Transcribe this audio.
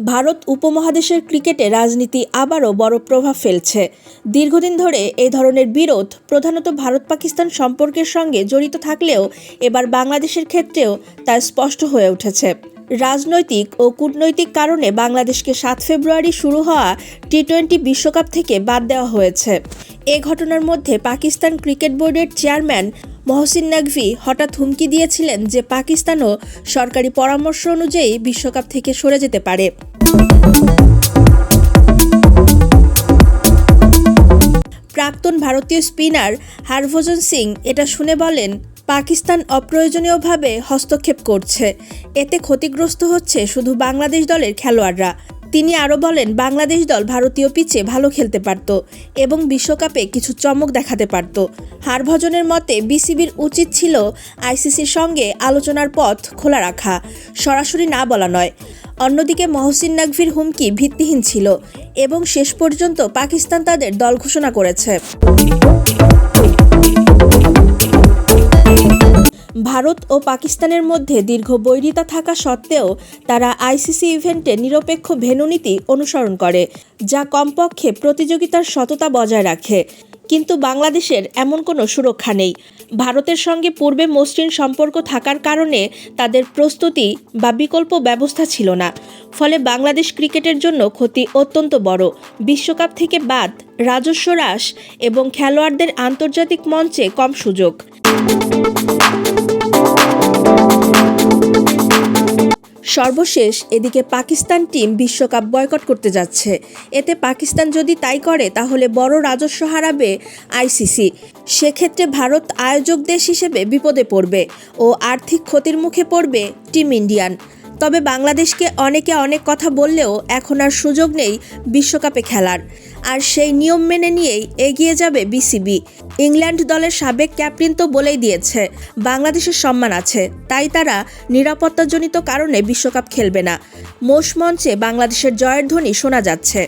ভারত উপমহাদেশের ক্রিকেটে রাজনীতি আবারও বড় প্রভাব ফেলছে। দীর্ঘদিন ধরে এ ধরনের বিরোধ প্রধানত ভারত পাকিস্তান সম্পর্কের সঙ্গে জড়িত থাকলেও এবার বাংলাদেশের ক্ষেত্রেও তা স্পষ্ট হয়ে উঠেছে। রাজনৈতিক ও কূটনৈতিক কারণে বাংলাদেশকে সাত ফেব্রুয়ারি শুরু হওয়া টি টোয়েন্টি বিশ্বকাপ থেকে বাদ দেওয়া হয়েছে। এ ঘটনার মধ্যে পাকিস্তান ক্রিকেট বোর্ডের চেয়ারম্যান মহসিন নাকভি হঠাৎ হুমকি দিয়েছিলেন যে পাকিস্তানও সরকারি পরামর্শ অনুযায়ী বিশ্বকাপ থেকে সরে যেতে পারে। ভারতীয় স্পিনার হরভজন সিং এটা শুনে বলেন, পাকিস্তান অপ্রয়োজনীয়ভাবে হস্তক্ষেপ করছে। এতে ক্ষতিগ্রস্ত হচ্ছে শুধু বাংলাদেশ দলের খেলোয়াড়রা। তিনি আরও বলেন, বাংলাদেশ দল ভারতীয় পিচে ভালো খেলতে পারত এবং বিশ্বকাপে কিছু চমক দেখাতে পারত। হারভজনের মতে, বিসিবির উচিত ছিল আইসিসির সঙ্গে আলোচনার পথ খোলা রাখা। সরাসরি না বলা নয় অন্যদিকে মহসিন নাকভির হুমকি ভিত্তিহীন ছিল এবং শেষ পর্যন্ত পাকিস্তান তাদের দল ঘোষণা করেছে। ভারত ও পাকিস্তানের মধ্যে দীর্ঘ বৈরিতা থাকা সত্ত্বেও তারা আইসিসি ইভেন্টে নিরপেক্ষ ভেন্যুনীতি অনুসরণ করে, যা কমপক্ষে প্রতিযোগিতার সততা বজায় রাখে। কিন্তু বাংলাদেশের এমন কোনো সুরক্ষা নেই। ভারতের সঙ্গে পূর্বে মসৃণ সম্পর্ক থাকার কারণে তাদের প্রস্তুতি বা বিকল্প ব্যবস্থা ছিল না। ফলে বাংলাদেশ ক্রিকেটের জন্য ক্ষতি অত্যন্ত বড়। বিশ্বকাপ থেকে বাদ রাজস্ব হ্রাস এবং খেলোয়াড়দের আন্তর্জাতিক মঞ্চে কম সুযোগ। সর্বশেষ, এদিকে পাকিস্তান টিম বিশ্বকাপ বয়কট করতে যাচ্ছে। এতে পাকিস্তান যদি তাই করে, তাহলে বড় রাজস্ব হারাবে আইসিসি। সেক্ষেত্রে ভারত আয়োজক দেশ হিসেবে বিপদে পড়বে ও আর্থিক ক্ষতির মুখে পড়বে টিম ইন্ডিয়ান। তবে বাংলাদেশকে অনেকে অনেক কথা বললেও এখন আর সুযোগ নেই বিশ্বকাপে খেলার। আর সেই নিয়ম মেনে নিয়েই এগিয়ে যাবে বিসিবি। ইংল্যান্ড দলের সাবেক ক্যাপ্টেন তো বলেই দিয়েছে, বাংলাদেশের সম্মান আছে। তাই তারা নিরাপত্তাজনিত কারণে বিশ্বকাপ খেলবে না। মোষ মঞ্চে বাংলাদেশের জয়ের ধ্বনি শোনা যাচ্ছে।